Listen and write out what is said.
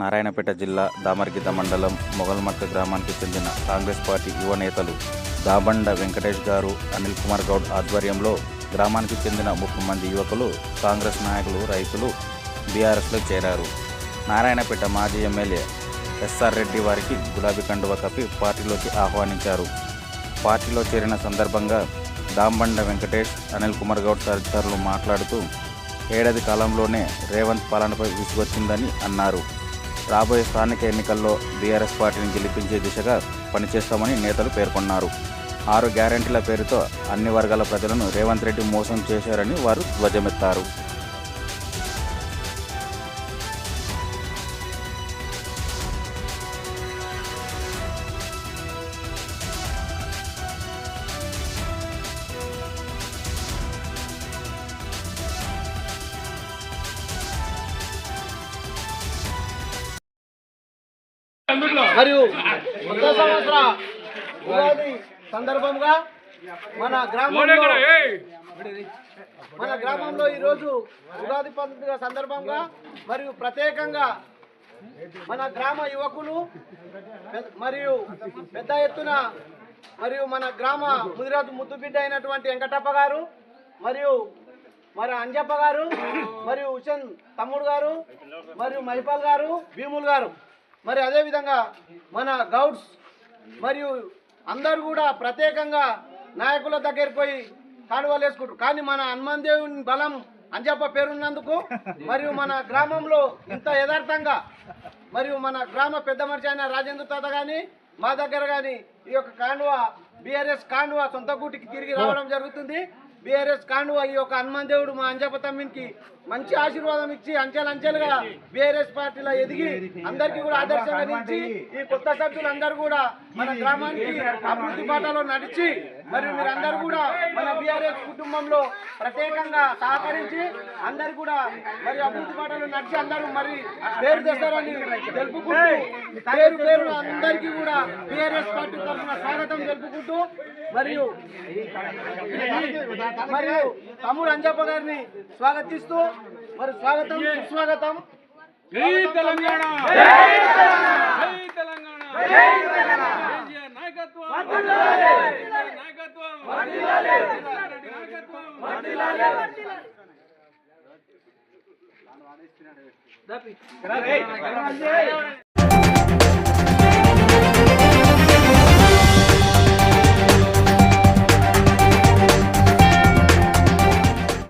నారాయణపేట జిల్లా దామర్గిద్ద మండలం మొగల్మక్క గ్రామానికి చెందిన కాంగ్రెస్ పార్టీ యువ నేతలు దాబండ వెంకటేష్ గారు అనిల్ కుమార్ గౌడ్ ఆధ్వర్యంలో గ్రామానికి చెందిన ముప్పై మంది యువకులు కాంగ్రెస్ నాయకులు రైతులు బీఆర్ఎస్లో చేరారు. నారాయణపేట మాజీ ఎమ్మెల్యే ఎస్ఆర్ రెడ్డి వారికి గులాబీ కండువ కప్పి పార్టీలోకి ఆహ్వానించారు. పార్టీలో చేరిన సందర్భంగా దాంబండ వెంకటేష్ అనిల్ కుమార్ గౌడ్ తదితరులు మాట్లాడుతూ ఏడాది కాలంలోనే రేవంత్ పాలనపై విసుగొచ్చిందని అన్నారు. రాబోయే స్థానిక ఎన్నికల్లో బీఆర్ఎస్ పార్టీని గెలిపించే దిశగా పనిచేస్తామని నేతలు పేర్కొన్నారు. ఆరు గ్యారంటీల పేరుతో అన్ని వర్గాల ప్రజలను రేవంత్ రెడ్డి మోసం చేశారని వారు ధ్వజమెత్తారు. మరియు కొత్త సంవత్సర ఉగాది సందర్భంగా మన గ్రామంలో మన గ్రామంలో ఈరోజు ఉగాది పండుగ సందర్భంగా మరియు ప్రత్యేకంగా మన గ్రామ యువకులు మరియు పెద్ద ఎత్తున మరియు మన గ్రామ ముదిరాజు ముద్దు బిడ్డ అయినటువంటి వెంకటప్ప గారు మరియు మరి అంజప్ప గారు మరియు హుసేన్ తమ్ముడు గారు మరియు మహిపాల్ గారు భీముల్ గారు. మరి అదేవిధంగా మన గౌడ్స్ మరియు అందరు కూడా ప్రత్యేకంగా నాయకుల దగ్గరికి పోయి కాలువలు వేసుకుంటారు. కానీ మన హనుమాన్ దేవుని బలం అంజప్ప పేరున్నందుకు మరియు మన గ్రామంలో ఇంత యథార్థంగా మరియు మన గ్రామ పెద్ద మనిషి అయిన రాజేంద్ర తాత కానీ మా దగ్గర కానీ ఈ యొక్క కాండువ బీఆర్ఎస్ కాండువ సొంత గూటికి తిరిగి రావడం జరుగుతుంది. బీఆర్ఎస్ కాండువ ఈ యొక్క హనుమాన్ దేవుడు మా అంజప తమ్మినికి మంచి ఆశీర్వాదం ఇచ్చి అంచెలంచెలుగా బీఆర్ఎస్ పార్టీలో ఎదిగి అందరికీ కూడా ఆదర్శంగా నిలిచి ఈ కొత్త సభ్యులందరూ కూడా మన గ్రామానికి అభివృద్ధి బాటలో నడిచి మరియు మీరందరూ కూడా మన బీఆర్ఎస్ కుటుంబంలో ప్రత్యేకంగా సహకరించి అందరు కూడా మరి అభివృద్ధి బాటలో నడిచి అందరూ మరి పేరు తెస్తారని తెలుపుకుంటూ పేరు పేరు అందరికీ కూడా బీఆర్ఎస్ పార్టీ తరఫున స్వాగతం తెలుపుకుంటూ మరియు మరియు తమ్ముడు అంజప్ప గారిని స్వాగతిస్తూ మరి స్వాగతం సుస్వాగతం. తెలంగాణ! నాయకత్వం!